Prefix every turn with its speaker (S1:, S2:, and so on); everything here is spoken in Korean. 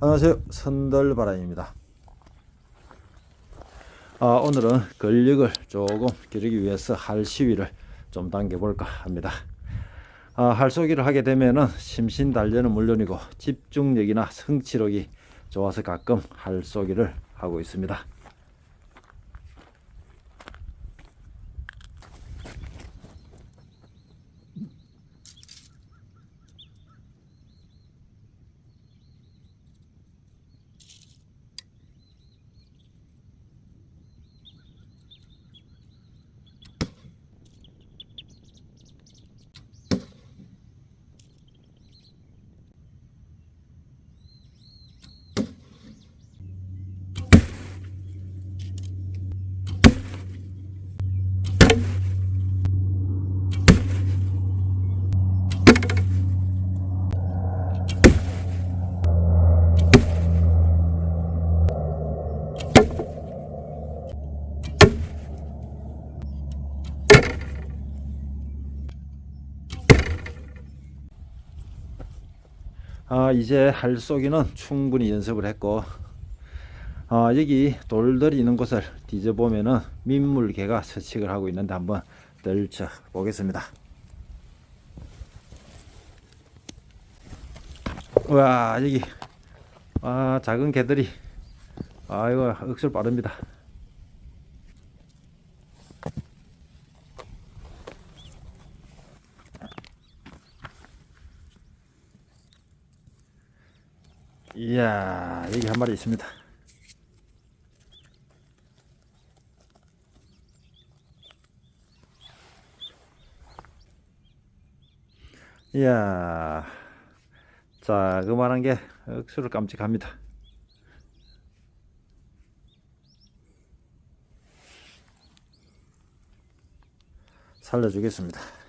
S1: 안녕하세요. 선덜바람입니다. 아, 오늘은 근력을 조금 기르기 위해서 할 시위를 좀 당겨볼까 합니다. 아, 할쏘기를 하게 되면은 심신 단련은 물론이고 집중력이나 성취력이 좋아서 가끔 할쏘기를 하고 있습니다. 아, 이제 할 쏘기는 충분히 연습을 했고, 아, 여기 돌들이 있는 곳을 뒤져보면은 민물개가 서식을 하고 있는데 한번 들쳐 보겠습니다. 와, 여기, 아, 작은 개들이, 아이고, 억수로 빠릅니다. 이야, 여기 한 마리 있습니다. 이야, 자, 그만한 게 억수로 깜찍합니다. 살려주겠습니다.